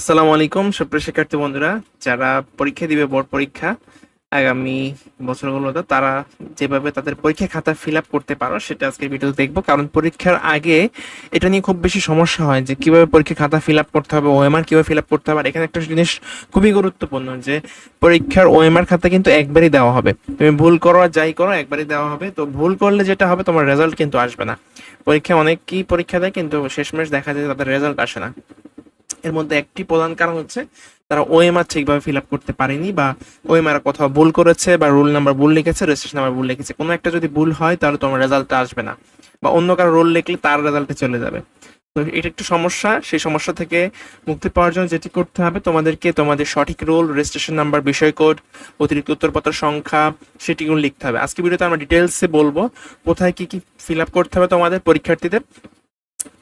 আসসালামু আলাইকুম, সুপ্রিয় শিক্ষার্থী বন্ধুরা, যারা পরীক্ষা দিবে বোর্ড পরীক্ষা, আগামী বছরগুলোতে তারা যেভাবে তাদের পরীক্ষা খাতা ফিল আপ করতে পারো, সেটা আজকে ভিডিও দেখব। কারণ পরীক্ষার আগে এটা নিয়ে খুব বেশি সমস্যা হয় যে কীভাবে পরীক্ষা খাতা ফিল আপ করতে হবে ওএমআর কীভাবে ফিল আপ করতে হবে, আর এখানে একটা জিনিস খুবই গুরুত্বপূর্ণ যে পরীক্ষার ওএমআর খাতা কিন্তু একবারই দেওয়া হবে। তুমি ভুল করো আর যাই করো, একবারই দেওয়া হবে। তো ভুল করলে যেটা হবে, তোমার রেজাল্ট কিন্তু আসবে না। পরীক্ষায় অনেকেই পরীক্ষা দেয়, কিন্তু শেষমেশ দেখা যায় তাদের রেজাল্ট আসে না। এর মধ্যে একটি প্রধান কারণ হচ্ছে তারা ওএমআর ঠিকভাবে ফিল আপ করতে পারেনি বা ওএমআর কোথাও ভুল করেছে বা রোল নাম্বার ভুল লিখেছে রেজিস্ট্রেশন নাম্বার ভুল লিখেছে। কোনো একটা যদি ভুল হয়, তাহলে তোমার রেজাল্টটা আসবে না। বা অন্য কারও রোল লিখলে তার রেজাল্টে চলে যাবে। তো এটা একটু সমস্যা। সেই সমস্যা থেকে মুক্তি পাওয়ার জন্য যেটি করতে হবে, তোমাদেরকে তোমাদের সঠিক রোল রেজিস্ট্রেশন নাম্বার, বিষয় কোড, অতিরিক্ত উত্তরপত্র সংখ্যা, সেটিগুলো লিখতে হবে। আজকে ভিডিওতে আমরা ডিটেলসে বলব কোথায় কি কি ফিল আপ করতে হবে তোমাদের পরীক্ষার্থীদের।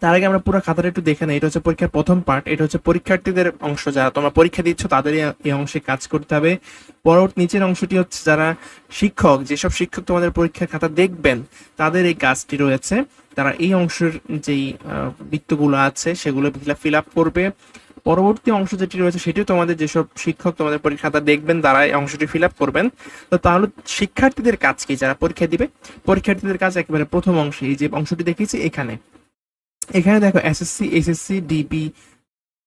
তার আগে আমরা পুরো খাতাটা একটু দেখে নেই, এটা হচ্ছে পরীক্ষার প্রথম পার্ট এটা হচ্ছে পরীক্ষার্থীদের অংশ যারা, তোমরা পরীক্ষা দিচ্ছ তাদের এই অংশে কাজ করতে হবে। পরবর্তী নিচের অংশটি হচ্ছে যারা শিক্ষক, যেসব শিক্ষক তোমাদের পরীক্ষার খাতা দেখবেন, তাদের এই কাজটি রয়েছে। তারা এই অংশের যেই বৃত্তগুলো আছে, সেগুলো ফিল আপ করবে। পরবর্তী অংশ যেটি রয়েছে, সেটিও তোমাদের যেসব শিক্ষক তোমাদের পরীক্ষা খাতা দেখবেন, তারা এই অংশটি ফিল আপ করবেন। তো তাহলে শিক্ষার্থীদের কাজ কি? যারা পরীক্ষা দিবে, পরীক্ষার্থীদের কাজ একেবারে প্রথম অংশে, এই যে অংশটি দেখিয়েছি, এখানে। এখানে দেখো এসএসসি এসএসসি ডিবি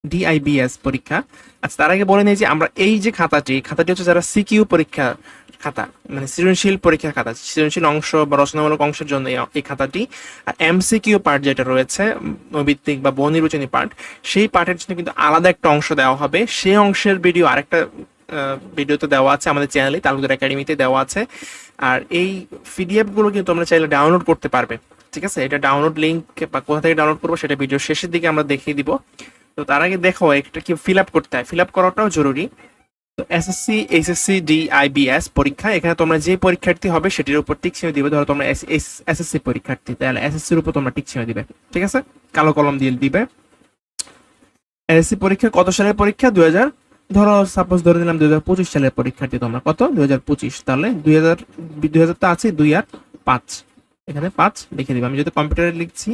ডিআইবিএস পরীক্ষা। আচ্ছা তার আগে বলে নিই যে আমরা এই যে খাতাটি খাতাটি হচ্ছে যারা সিকিউ পরীক্ষা খাতা মানে সৃজনশীল পরীক্ষার খাতা, সৃজনশীল অংশ বা রচনামূলক অংশের জন্য এই- খাতাটি। আর এমসিকিউ পার্ট যেটা রয়েছে ভিত্তিক বা বহু নির্বাচনী পার্ট সেই পার্টের জন্য কিন্তু আলাদা একটা অংশ দেওয়া হবে। সেই অংশের ভিডিও আরেকটা ভিডিওতে দেওয়া আছে আমাদের চ্যানেলে তালুকদার একাডেমিতে দেওয়া আছে। আর এই পিডিএফগুলো কিন্তু তোমরা চাইলে ডাউনলোড করতে পারবে। ঠিক আছে? এটা ডাউনলোড লিঙ্ক বা কোথা থেকে ডাউনলোড করব সেটা ভিডিও শেষের দিকে আমরা দেখিয়ে দিব। তো তার আগে দেখো, একটা কি ফিল আপ করতে হয়। ফিল আপ করাটাও জরুরি। তো এসএসসি এইচএসসি ডিআইবিএস পরীক্ষা। এখানে তোমরা যে পরীক্ষার্থী হবে সেটির উপর টিক চিহ্ন দিবে। ধরো তোমরা এসএসসি পরীক্ষার্থী, তাহলে এসএসসির উপর তোমরা টিক চিহ্ন দিবে। ঠিক আছে? কালো কলম দিয়ে দিবে। এসএসসি পরীক্ষা কত সালের পরীক্ষা? দুই হাজার ধরো সাপোজ ধরে নিলাম দুই হাজার পঁচিশ সালের পরীক্ষার্থী তোমরা। কত? দুই হাজার পঁচিশ। তাহলে দুই হাজার দুই হাজার তো আছে দুই আর পাঁচ। এখানে পাঁচ লিখে দিবে। আমি যদি কম্পিউটারে লিখছি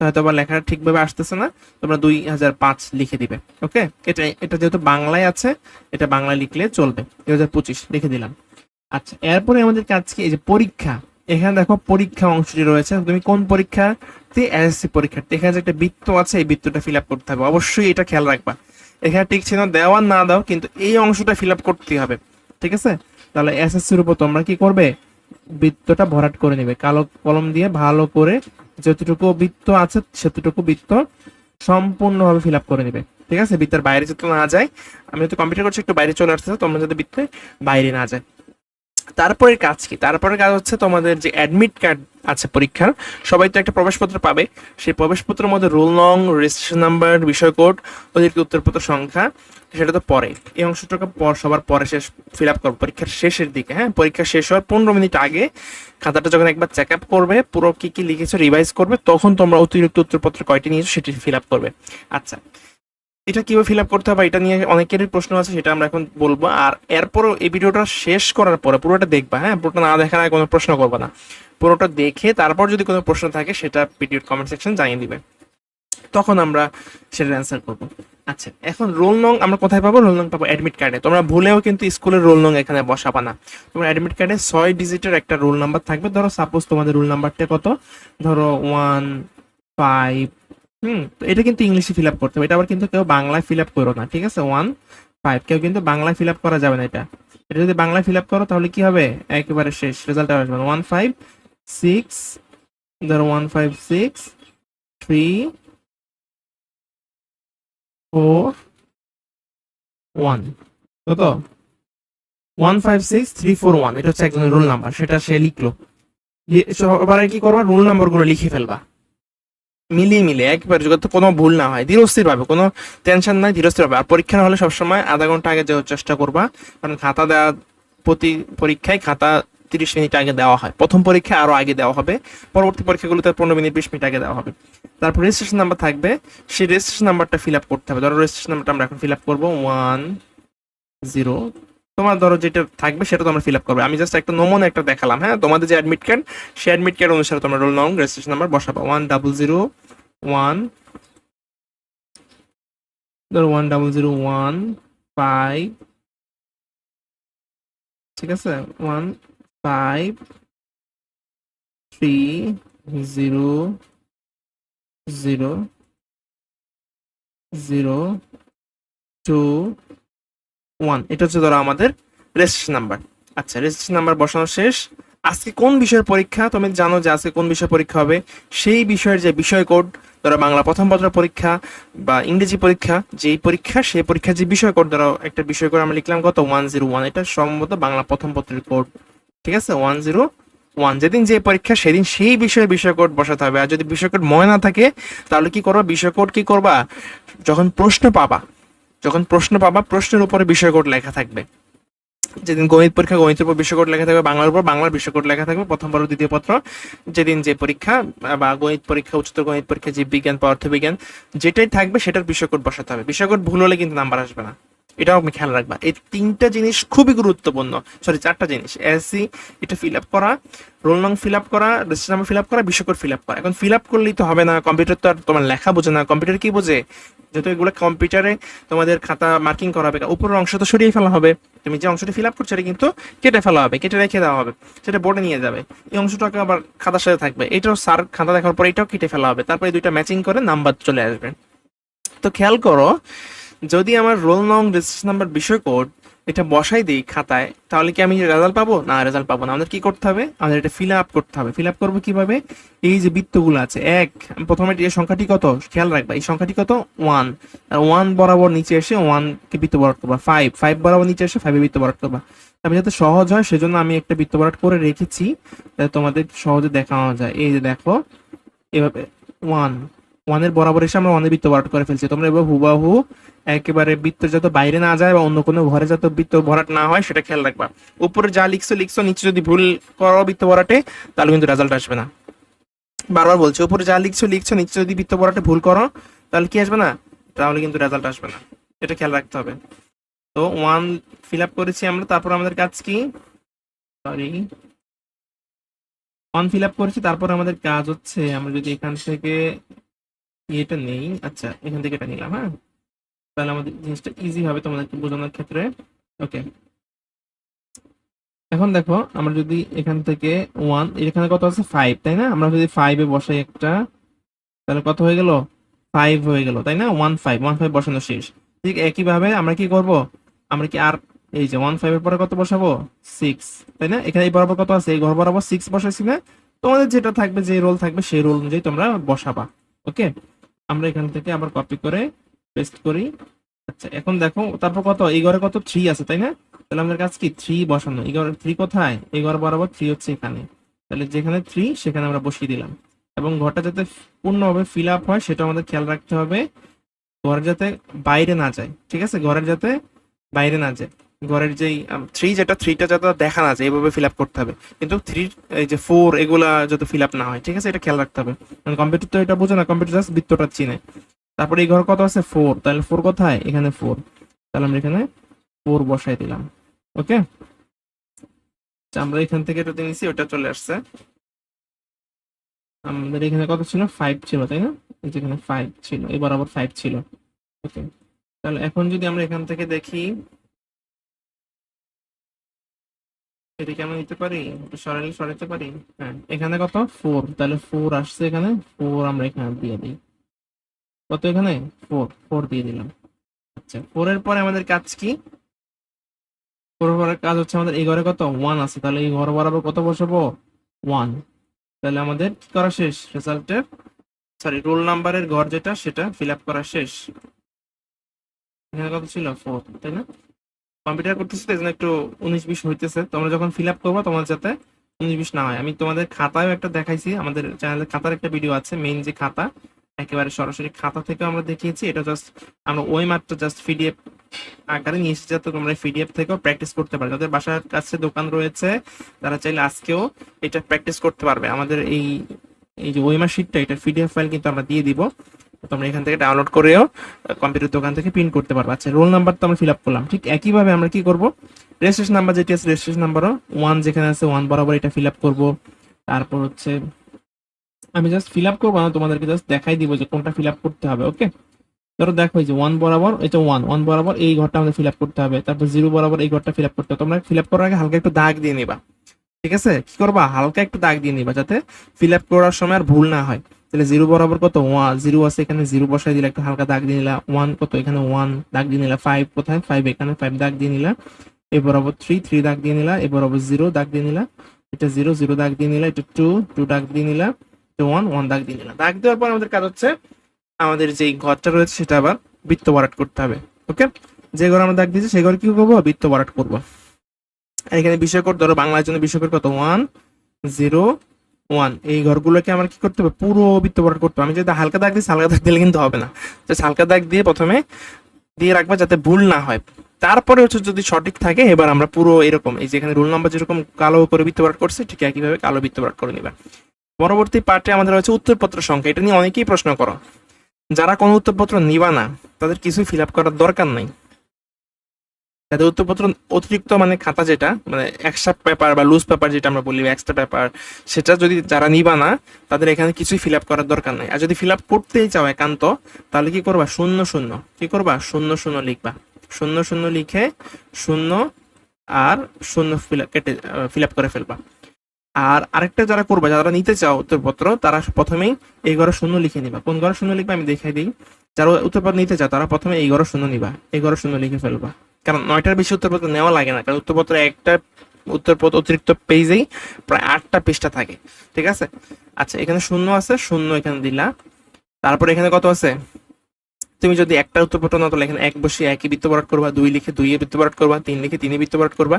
হয়তো আবার লেখাটা ঠিকভাবে আসতেছে না। তোমরা দুই হাজার পাঁচ লিখে দিবে, ওকে? এটা এটা যেহেতু বাংলায় আছে, এটা বাংলায় লিখলে চলবে। দুই হাজার পঁচিশ লিখে দিলাম। আচ্ছা এরপরে আমাদের কাজ কি এই যে পরীক্ষা, এখানে দেখো পরীক্ষা অংশটি রয়েছে। তুমি কোন পরীক্ষাতে এসএসসি পরীক্ষার্থী এখানে যে একটা বৃত্ত আছে, এই বৃত্তটা ফিল আপ করতে হবে। অবশ্যই এটা খেয়াল রাখবা। এখানে ঠিক চিহ্ন দেওয়া না দাও, কিন্তু এই অংশটা ফিল আপ করতে হবে। ঠিক আছে? তাহলে এসএসসির উপর তোমরা কি করবে? বৃত্তটা ভরাট করে নেবে। কালো কলম দিয়ে ভালো করে যতটুকু বৃত্ত আছে সেতটুকু বৃত্ত সম্পূর্ণভাবে ফিল আপ করে নেবে। ঠিক আছে? বৃত্তের বাইরে যাতে না যায়, আমি যদি কম্পিউটার করছি, একটু বাইরে চলে আসতেছে তোমরা যদি বৃত্তে বাইরে না যায়। তারপরে কাজ কি? তারপরে কাজ হচ্ছে তোমাদের যে অ্যাডমিট কার্ড আছে পরীক্ষার, সবাই তো একটা প্রবেশপত্র পাবে। সেই প্রবেশপত্রের মধ্যে রোল নং রেজিস্ট্রেশন নাম্বার বিষয় কোড অতিরিক্ত উত্তরপত্র সংখ্যা, সেটা তো পরে। এই অংশটাকে পর, সবার পরে শেষ ফিল আপ করব। পরীক্ষার শেষের দিকে হ্যাঁ? পরীক্ষা শেষ হওয়ার পনেরো মিনিট আগে খাতাটা যখন একবার চেক আপ করবে, পুরো কি কি লিখেছো রিভাইজ করবে, তখন তোমরা অতিরিক্ত উত্তরপত্র কয়টি নিয়েছো, সেটি ফিল আপ করবে। আচ্ছা এটা কীভাবে ফিল আপ করতে হবে এটা নিয়ে অনেকেরই প্রশ্ন আছে, সেটা আমরা এখন বলব। আর এরপরও এই ভিডিওটা শেষ করার পরে পুরোটা দেখবা হ্যাঁ? পুরোটা না দেখার আগে কোনো প্রশ্ন করবে না। পুরোটা দেখে তারপর যদি কোনো প্রশ্ন থাকে, সেটা ভিডিওর কমেন্ট সেকশন জানিয়ে দিবে। তখন আমরা সেটার অ্যান্সার করব। আচ্ছা এখন রোল নং আমরা কোথায় পাবো? রোল নং পাবো অ্যাডমিট কার্ডে তোমরা ভুলেও কিন্তু স্কুলের রোল নং এখানে বসাবা না। তোমার অ্যাডমিট কার্ডে ছয় ডিজিটের একটা রোল নাম্বার থাকবে। ধরো সাপোজ তোমাদের রোল নাম্বারটা কত? ধরো ওয়ান ফাইভ হুম, তো এটা কিন্তু ইংলিশে ফিল আপ করতে হবে। এটা আবার কিন্তু কেউ বাংলায় ফিল আপ করো না, ঠিক আছে? ওয়ান ফাইভ কেউ কিন্তু বাংলায় ফিল আপ করা যাবে না এটা। এটা যদি বাংলায় ফিল আপ করো, তাহলে কি হবে? একেবারে শেষ রেজাল্ট আসবে ওয়ান ফাইভ সিক্স ধরো one five six three four one কত one five six three four one এটা হচ্ছে একজনের রোল নাম্বার সেটা সে লিখলো। সবার কি করবা? রোল নাম্বারগুলো লিখে ফেলবা। মিলিয়ে মিলিয়ে, একবার যাতে কোনো ভুল না হয় ধীরস্থির ভাবে কোনো টেনশন নাই ধীরস্থির ভাবে আর পরীক্ষা হলে সবসময় আধা ঘণ্টা আগে যাওয়ার চেষ্টা করবা, কারণ খাতা দেওয়া প্রতি পরীক্ষায় খাতা তিরিশ মিনিট আগে দেওয়া হয়। প্রথম পরীক্ষায় আরও আগে দেওয়া হবে, পরবর্তী পরীক্ষাগুলোতে পনেরো মিনিট, বিশ মিনিট আগে দেওয়া হবে। তারপর রেজিস্ট্রেশন নাম্বার থাকবে, সেই রেজিস্ট্রেশন নাম্বারটা ফিল আপ করতে হবে। ধরো রেজিস্ট্রেশন নাম্বারটা আমরা এখন ফিল আপ করব ওয়ান জিরো তোমার ধরো যেটা থাকবে সেটা তোমরা ফিল আপ করবে। আমি জাস্ট একটা নমুনা একটা দেখালাম হ্যাঁ? তোমাদের যে অ্যাডমিট কার্ড সেই অ্যাডমিট কার্ড অনুসারে তোমরা রোল নং রেজিস্ট্রেশন নাম্বার বসাবো। ওয়ান ডাবল জিরো ওয়ান ধরো one double zero one five ঠিক আছে? One five three zero zero zero two one এটা হচ্ছে ধরো আমাদের রেজিস্ট্রেশন নাম্বার আচ্ছা রেজিস্ট্রেশন নাম্বার বসানো শেষ। আজকে কোন বিষয়ের পরীক্ষা? তুমি জানো যে আজকে কোন বিষয় পরীক্ষা হবে? সেই বিষয়ের যে বিষয় কোড, ধরো বাংলা প্রথম পত্র পরীক্ষা বা ইংরেজি পরীক্ষা, যেই পরীক্ষা, সেই পরীক্ষার যে বিষয় কোড, ধরো একটা বিষয় কোড আমরা লিখলাম কত? ওয়ান জিরো ওয়ান এটা সম্ভবত বাংলা প্রথম পত্রের কোড। ঠিক আছে? ওয়ান জিরো ওয়ান যেদিন যে পরীক্ষা, সেদিন সেই বিষয়ে বিষয় কোড বসাতে হবে। আর যদি বিষয় কোড মনে না থাকে, তাহলে কি করবা? বিষয় কোড কি করবা? যখন প্রশ্ন পাবা যখন প্রশ্ন পাবা, প্রশ্নের উপরে বিষয় কোড লেখা থাকবে। যেদিন গণিত পরীক্ষা, গণিতের উপর বিষয় কোড লেখা থাকবে, বাংলার উপর বাংলার বিষয় কোড লেখা থাকবে, প্রথম পত্র দ্বিতীয় পত্র, যেদিন যে পরীক্ষা, বা গণিত পরীক্ষা, উচ্চতর গণিত পরীক্ষা জীববিজ্ঞান পদার্থবিজ্ঞান যেটাই থাকবে, সেটার বিষয় কোড বসাতে হবে। বিষয় কোড ভুল হলে কিন্তু নাম্বার আসবে না। এটাও আমি খেয়াল রাখবা। এই তিনটা জিনিস খুবই গুরুত্বপূর্ণ। সরি চারটা জিনিস। এসি এটা ফিল আপ করা রোল নং ফিল আপ করা রেজিস্টার নাম্বার ফিল আপ করা বিষয় কোড ফিল আপ করা। এখন ফিল আপ করলেই তো হবে না। কম্পিউটার তো আর তোমার লেখা বোঝে না। কম্পিউটার কি বোঝে? যেহেতু এগুলো কম্পিউটারে তোমাদের খাতা মার্কিং করা হবে, উপরের অংশ তো সরিয়ে ফেলা হবে। তুমি যে অংশটি ফিল আপ করছ এটা কিন্তু কেটে ফেলা হবে, কেটে রেখে দেওয়া হবে। সেটা বোর্ডে নিয়ে যাবে। এই অংশটাকে আবার খাতার সাথে থাকবে। এটাও স্যার খাতা দেখার পর এটাও কেটে ফেলা হবে। তারপরে দুইটা ম্যাচিং করে নাম্বার চলে আসবে। তো খেয়াল করো, যদি আমার রোল নং রেজিস্ট্রেশন নাম্বার বিষয় কোড এটা বসাই দিই খাতায়, তাহলে কি আমি রেজাল্ট পাবো? না রেজাল্ট পাবো না। আমাদের কি করতে হবে? আমাদের এটা ফিল আপ করতে হবে। ফিল আপ করব কীভাবে? এই যে বৃত্তগুলো আছে, এক, প্রথমে এই সংখ্যাটি কত? খেয়াল রাখবা, এই সংখ্যাটি কত? ওয়ান ওয়ান বরাবর নিচে এসে ওয়ান কে বৃত্ত বরাট করবা। ফাইভ ফাইভ বরাবর নিচে এসে ফাইভে বৃত্ত বরাট করবা। তবে যাতে সহজ হয়, সেজন্য আমি একটা বৃত্ত বরাট করে রেখেছি তোমাদের সহজে দেখানো যায়। এই যে দেখো, এভাবে ওয়ান ওয়ানের বরাবর এসে আমরা ওয়ানের বৃত্ত ভরাট করে ফেলছি। তোমরা এবার হুবাহু একেবারে বৃত্ত যাতে বাইরে না যায় বা অন্য কোনো ঘরে যাতে বৃত্ত ভরাট না হয়, সেটা খেয়াল রাখবা। উপরে যা লিখছো লিখছো, নিচে যদি ভুল করো বৃত্ত ভরাটে, তাহলে কিন্তু রেজাল্ট আসবে না। বারবার বলছি, উপরে যা লিখছো লিখছো, নিচে যদি বৃত্ত ভরাটে ভুল করো, তাহলে কি আসবে না? তাহলে কিন্তু রেজাল্ট আসবে না। এটা খেয়াল রাখতে হবে। তো ওয়ান ফিল আপ করেছি আমরা, তারপর আমাদের কাজ কি? সরি ওয়ান ফিল আপ করেছি, তারপর আমাদের কাজ হচ্ছে, আমরা যদি এখান থেকে এটা নেই। আচ্ছা এখান থেকে এটা নিলাম হ্যাঁ? তাহলে আমাদের জিনিসটা ইজি হবে তোমাদেরকে বোঝানোর ক্ষেত্রে। ওকে এখন দেখো, আমরা যদি এখান থেকে ওয়ান এখানে কত আছে? ফাইভ তাই না? আমরা যদি ফাইভে বসাই একটা, তাহলে কত হয়ে গেল? ফাইভ হয়ে গেল, তাই না? ওয়ান ফাইভ ওয়ান ফাইভ বসানো শেষ। ঠিক একইভাবে আমরা কি করব? আমরা কি আর, এই যে ওয়ান ফাইভের পরে কত বসাবো? সিক্স তাই না? এখানে এই বরাবর কত আছে? এই ঘর বরাবর সিক্স বসাইছি না? তোমাদের যেটা থাকবে, যে রোল থাকবে, সেই রোল অনুযায়ী তোমরা বসাবা। ওকে আমরা এখান থেকে আবার কপি করে পেস্ট করি। আচ্ছা এখন দেখো, তারপর কত? এই ঘরে কত? থ্রি আছে, তাই না? তাহলে আমাদের কাছে কি? থ্রি বসানো। এই ঘরে থ্রি কোথায়? এই ঘর বরাবর থ্রি হচ্ছে এখানে। তাহলে যেখানে থ্রি সেখানে আমরা বসিয়ে দিলাম। এবং ঘরটা যাতে পূর্ণভাবে ফিল আপ হয়, সেটা আমাদের খেয়াল রাখতে হবে। ঘর যাতে বাইরে না যায়, ঠিক আছে? ঘরের যাতে বাইরে না যায়। ঘরের যেই থ্রি যেটা থ্রিটা যাতে দেখা না যায় এইভাবে ফিল আপ করতে হবে। কিন্তু থ্রি এই যে ফোর এগুলা যাতে ফিল আপ না হয়, ঠিক আছে? এটা খেয়াল রাখতে হবে। কারণ কম্পিউটার তো এটা বোঝে না কম্পিউটার জাস্ট বৃত্তটা চিনে। তারপরে এই ঘর কত আছে? ফোর তাহলে ফোর কোথায়? এখানে ফোর তাহলে আমরা এখানে ফোর বসাই দিলাম। ওকে? আমরা এখান থেকে এটা নিয়েছি, ওটা চলে আসছে। আমাদের এখানে কত ছিল? ফাইভ ছিল, তাই না? যেখানে ফাইভ ছিল এই বরাবর ফাইভ ছিল। ওকে? তাহলে এখন যদি আমরা এখান থেকে দেখি এদিকে আমরা নিতে পারি, একটু সরাইলে সরাইতে পারি। হ্যাঁ এখানে কত? ফোর তাহলে ফোর আসছে এখানে। ফোর আমরা এখানে দিয়ে দিই। কত এখানে? ফোর ফোর দিয়ে দিলাম। আচ্ছা ফোর এর পরে আমাদের কাজ কি? ফোর পরের কাজ হচ্ছে আমাদের এই ঘরে কত? ওয়ান আছে। তাহলে এই ঘর বরাবর কত বসাবো? ওয়ান তাহলে আমাদের কি করা শেষ? রেজাল্টের সরি রোল নাম্বারের ঘর যেটা, সেটা ফিল আপ করা শেষ। এখানে কত ছিল? ফোর তাই না? কম্পিউটার করতেছি এই জন্য একটু উনিশ বিশ হইতেছে। তোমরা যখন ফিল আপ করব তোমার যাতে উনিশ বিশ না হয়। আমি তোমাদের খাতায়ও একটা দেখাইছি। আমাদের চ্যানেলে খাতার একটা ভিডিও আছে মেইন যে খাতা, একেবারে সরাসরি খাতা থেকে আমরা দেখিয়েছি। এটা জাস্ট আমরা ওই মাত্র জাস্ট পিডিএফ আকারে নিয়ে এসেছি, যাতে তোমরা পিডিএফ থেকেও প্র্যাকটিস করতে পারো। যাদের বাসার কাছে দোকান রয়েছে, তারা চাইলে আজকেও এটা প্র্যাকটিস করতে পারবে। আমাদের এই এই যে ওইমার শিটটা এটা পিডিএফ ফাইল কিন্তু আমরা দিয়ে দিব। তোমরা এখান থেকে ডাউনলোড করেও কম্পিউটার দোকান থেকে প্রিন্ট করতে পারবে। আচ্ছা রোল নাম্বার তো আমরা ফিল আপ করলাম। ঠিক একইভাবে আমরা কি করব? রেজিস্ট্রেশন নাম্বার যেটি আছে রেজিস্ট্রেশন নাম্বারও ওয়ান যেখানে আছে ওয়ান বরাবর এটা ফিল আপ করব। তারপর হচ্ছে, আমি জাস্ট ফিল আপ করব না, তোমাদেরকে জাস্ট দেখাই দিব যে কোনটা ফিল আপ করতে হবে ওকে ধরো দেখো যে ওয়ান বরাবর, এটা ওয়ান ওয়ান বরাবর এই ঘরটা আমাদের ফিল আপ করতে হবে। তারপর জিরো বরাবর এই ঘরটা ফিল আপ করতে হবে। তোমরা ফিল আপ করার আগে হালকা একটু দাগ দিয়ে নিবা। ঠিক আছে? কি করবা? হালকা একটু দাগ দিয়ে নিবা যাতে ফিল আপ করার সময় আর ভুল না হয়। তাহলে জিরো বরাবর কত? ওয়ান। জিরো আছে এখানে, জিরো বসাই দিলে একটু হালকা দাগ দিয়ে নিলাম। ওয়ান কত? এখানে ওয়ান দাগ দিয়ে নিলাম। ফাইভ কোথায়? ফাইভ এখানে, ফাইভ দাগ দিয়ে নিলাম। এ বরাবর থ্রি থ্রি দাগ দিয়ে নিলাম। এ বরাবর জিরো দাগ দিয়ে নিলাম। এটা জিরো জিরো দাগ দিয়ে নিলা এটা টু টু দাগ দিয়ে নিলা এটা ওয়ান ওয়ান দাগ দিয়ে নিলাম। দাগ দেওয়ার পর আমাদের কাজ হচ্ছে, আমাদের যেই ঘরটা রয়েছে সেটা আবার বৃত্ত ভরাট করতে হবে। ওকে? যে ঘর আমরা দাগ দিয়েছি, সেই ঘরে কি করব? বৃত্ত ভরাট করব। এখানে বিষয় কোড ধরো বাংলার জন্য বিষয় কোড কত? ওয়ান, জিরো ওয়ান এই ঘরগুলোকে আমার কি করতে হবে? পুরো বৃত্ত ভরাট করতে হবে। আমি যদি হালকা দাগ দিচ্ছি হালকা দাগ দিলে কিন্তু হবে না। জাস্ট হালকা দাগ দিয়ে প্রথমে দিয়ে রাখবা যাতে ভুল না হয়। তারপরে হচ্ছে যদি সঠিক থাকে, এবার আমরা পুরো এরকম, এই যেখানে রোল নাম্বার যেরকম কালো করে বৃত্ত ভরাট করছে, ঠিক একইভাবে কালো বৃত্ত ভরাট করে নিবা। পরবর্তী পার্টে আমাদের হচ্ছে উত্তরপত্র সংখ্যা। এটা নিয়ে অনেকেই প্রশ্ন করো। যারা কোনো উত্তরপত্র নিবা না, তাদের কিছুই ফিল আপ করার দরকার নাই। তাদের উত্তরপত্র অতিরিক্ত মানে খাতা যেটা মানে এক্সট্রা পেপার বা লুজ পেপার যেটা আমরা বলি এক্সট্রা পেপার সেটা যদি যারা নিবা না, তাদের এখানে কিছুই ফিল আপ করার দরকার নাই। আর যদি ফিল আপ করতেই চাও একান্ত, তাহলে কি করবা? শূন্য শূন্য। কি করবা? শূন্য শূন্য লিখবা। শূন্য শূন্য লিখে শূন্য আর শূন্য ফিল কেটে ফিল আপ করে ফেলবা। আর আরেকটা যারা করবা, যারা নিতে চাও উত্তরপত্র, তারা প্রথমেই এই ঘরে শূন্য লিখে নিবা। কোন ঘরে শূন্য লিখবা? আমি দেখাই দিই। যারা উত্তরপত্র নিতে চাও, তারা প্রথমে এই ঘরে শূন্য নিবা। এই ঘরে শূন্য লিখে ফেলবা। কারণ নয়টার বেশি উত্তরপত্র নেওয়া লাগে না, কারণ উত্তরপত্র একটা উত্তরপত্র অতিরিক্ত পেজেই প্রায় আটটা পৃষ্ঠা থাকে, ঠিক আছে? আচ্ছা এখানে শূন্য আছে, শূন্য এখানে দিলা। তারপর এখানে কত আছে? তুমি যদি একটা উত্তরপত্র না তাহলে এখানে এক বসে একই বৃত্ত ভরাট করবা, দুই লিখে দুইয়ে বৃত্ত ভরাট করবা, তিন লিখে তিনে বৃত্ত ভরাট করবা।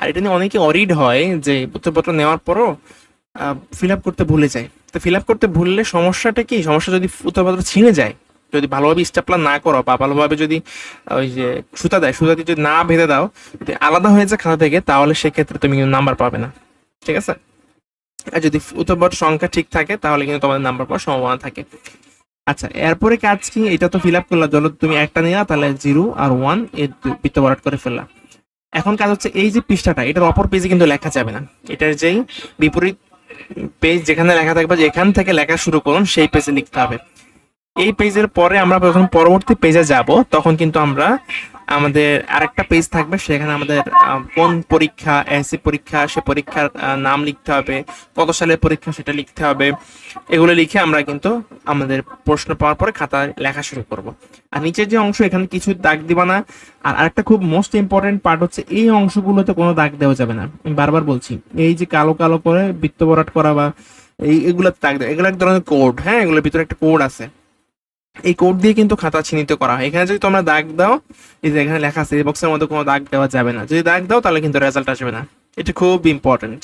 আর এটা নিয়ে অনেকে অরিড হয় যে উত্তরপত্র নেওয়ার পরও ফিল আপ করতে ভুলে যায়। তো ফিল আপ করতে ভুললে সমস্যাটা কি? সমস্যা যদি উত্তরপত্র ছিঁড়ে যায় যদি ভালোভাবে স্টাপলা না করো বা ভালোভাবে যদি ওই যে সুতা দেয়, সুতা যদি না বেঁধে দাও, যদি আলাদা হয়ে যায় খাতা থেকে, তাহলে সেক্ষেত্রে তুমি কিন্তু নাম্বার পাবে না। ঠিক আছে? আর যদি উত্তরপত্র সংখ্যা ঠিক থাকে, তাহলে কিন্তু তোমাদের নাম্বার পাওয়ার সম্ভাবনা থাকে। আচ্ছা এরপরে কাজ কি? এটা তো ফিল আপ করলা, ধরো তুমি একটা নিলা, তাহলে জিরো আর ওয়ানের বৃত্ত ভরাট করে ফেললা। এখন কাজ হচ্ছে এই যে পৃষ্ঠাটা, এটার অপর পেজে কিন্তু লেখা যাবে না। এটার যেই বিপরীত পেজ যেখানে লেখা থাকবে, যেখান থেকে লেখা শুরু করুন, সেই পেজে লিখতে হবে। এই পেজের পরে আমরা যখন পরবর্তী পেজে যাব, তখন কিন্তু আমরা আমাদের আরেকটা পেজ থাকবে, সেখানে আমাদের কোন পরীক্ষা, এসি পরীক্ষা, সে পরীক্ষার নাম লিখতে হবে, কত সালের পরীক্ষা সেটা লিখতে হবে, এগুলো লিখে আমরা কিন্তু আমাদের প্রশ্ন পাওয়ার পরে খাতায় লেখা শুরু করব। আর নিচের যে অংশ, এখানে কিছু দাগ দিবা না। আর আরেকটা খুব মোস্ট ইম্পর্টেন্ট পার্ট হচ্ছে, এই অংশগুলোতে কোনো দাগ দেওয়া যাবে না। আমি বারবার বলছি, এই যে কালো কালো করে বৃত্ত ভরাট করা বা এই, এগুলোতে দাগ দেওয়া, এগুলো এক ধরনের কোড হ্যাঁ? এগুলোর ভিতরে একটা কোড আছে। এই কোড দিয়ে কিন্তু খাতা চিহ্নিত করা হয়। এখানে যদি তোমরা দাগ দাও, এই যে এখানে লেখা আছে, এই বক্সের মধ্যে কোনো দাগ দেওয়া যাবে না। যদি দাগ দাও, তাহলে কিন্তু রেজাল্ট আসবে না। এটা খুব ইম্পর্টেন্ট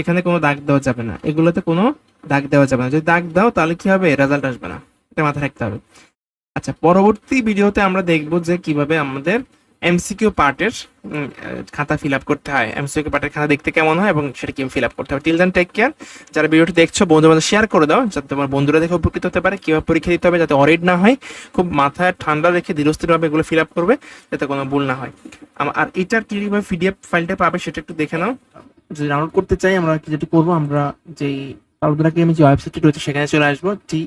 এখানে কোনো দাগ দেওয়া যাবে না। এগুলোতে কোনো দাগ দেওয়া যাবে না। যদি দাগ দাও, তাহলে কি হবে? রেজাল্ট আসবে না। এটা মাথায় রাখতে হবে। আচ্ছা পরবর্তী ভিডিওতে আমরা দেখব যে কীভাবে আমাদের এমসিকিউ পার্টের খাতা ফিল আপ করতে হয়। এমসিকিউ পার্টের খাতা দেখতে কেমন হয় এবং সেটা কি ফিল আপ করতে হবে টিল দেন টেক কেয়ার যারা ভিডিওটি দেখছ বন্ধু বান্ধব শেয়ার করে দাও, যাতে তোমার বন্ধুরা দেখে উপকৃত হতে পারে, কীভাবে পরীক্ষা দিতে হবে যাতে অরিড না হয়, খুব মাথায় ঠান্ডা রেখে ধীরস্থিরভাবে এগুলো ফিল আপ করবে, যাতে কোনো ভুল না হয়। আর এটার কীভাবে পিডিএফ ফাইলটা পাবে সেটা একটু দেখে নাও। যদি ডাউনলোড করতে চাই, আমরা যেটা করব, আমরা যেই তালুকদার একাডেমি যে ওয়েবসাইটটি রয়েছে, সেখানে চলে আসব টি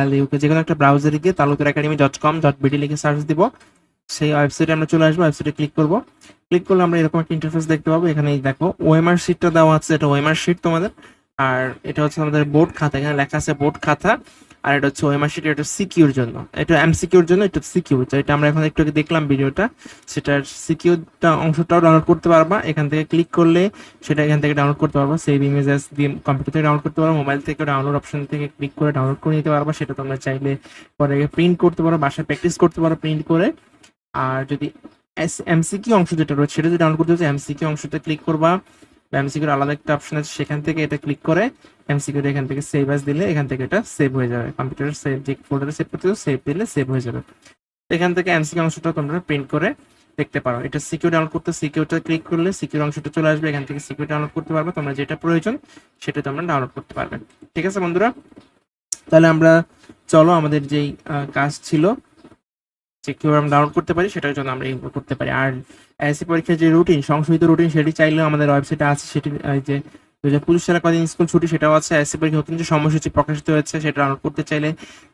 এল ইউকে যে কোনো একটা ব্রাউজারে গিয়ে Talukdar academy dot com dot BD লিখে সার্চ দিব। সেই ওয়েবসাইটে আমরা চলে আসব ওয়েবসাইটে ক্লিক করব। ক্লিক করলে আমরা এরকম একটা ইন্টারফেস দেখতে পাবো। এখানে দেখো ওএমআর শিটটা দেওয়া আছে, এটা ওএমআর শিট তোমাদের। আর এটা হচ্ছে আমাদের বোর্ড খাতা, এখানে লেখা আছে বোর্ড খাতা। আর এটা হচ্ছে ওএমআর শিট এটা সিকিউর জন্য। এটা এমসিকিউর জন্য, এটা সিকিউর তো এটা আমরা এখন একটু আগে দেখলাম ভিডিওটা। সেটার সিকিউরটা অংশটাও ডাউনলোড করতে পারবা। এখান থেকে ক্লিক করলে সেটা এখান থেকে ডাউনলোড করতে পারবা। সেভ ইমেজেস দিয়ে কম্পিউটার থেকে ডাউনলোড করতে পারবা। মোবাইল থেকে ডাউনলোড অপশন থেকে ক্লিক করে ডাউনলোড করে নিতে পারবা। সেটা তোমরা চাইলে পরে প্রিন্ট করতে পারো, বাসায় প্র্যাকটিস করতে পারো প্রিন্ট করে। আর যদি এস এমসিকিউ অংশ যেটা রয়েছে, সেটা যদি ডাউনলোড করতে হচ্ছে এমসিকিউ অংশটা ক্লিক করবা। বা এমসিকিউর আলাদা একটা অপশন আছে, সেখান থেকে এটা ক্লিক করে এমসিকিউ এখান থেকে সেভ আস দিলে এখান থেকে এটা সেভ হয়ে যাবে। কম্পিউটার সেভ যে ফোল্ডারে সেভ করতে সেভ দিলে সেভ হয়ে যাবে। এখান থেকে এমসিকিউ অংশটা তোমরা প্রিন্ট করে দেখতে পারো। এটা সিকিউর ডাউনলোড করতে সিকিউরটা ক্লিক করলে সিকিউর অংশটা চলে আসবে, এখান থেকে সিকিউর ডাউনলোড করতে পারবে। তোমরা যেটা প্রয়োজন, সেটা তোমরা ডাউনলোড করতে পারবে। ঠিক আছে বন্ধুরা? তাহলে আমরা, চলো আমাদের যেই কাজ ছিল যে আমরা ডাউনলোড করতে পারি, সেটার জন্য আমরা ইম্পোর্ট করতে পারি। আর এসি পরীক্ষার যে রুটিন সংশোধিত রুটিন সেটি চাইলেও আমাদের ওয়েবসাইটে আছে সেটি যে দু হাজার পঁচিশ সালে কদিন স্কুল ছুটি, সেটাও আছে। এসএসসি পরীক্ষা নতুন যে সময়সূচি প্রকাশিত হয়েছে, সেটা ডাউনলোড করতে চাইলে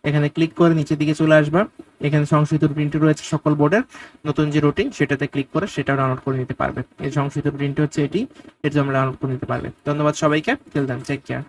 এখানে ক্লিক করে নিচের দিকে চলে আসবা। এখানে সংশোধিত প্রিন্ট রয়েছে সকল বোর্ডের নতুন যে রুটিন সেটাতে ক্লিক করে সেটাও ডাউনলোড করে নিতে পারবে। এই সংশোধিত প্রিন্ট হচ্ছে এটি এটা আমরা ডাউনলোড করে নিতে পারবে। ধন্যবাদ সবাইকে। Then take care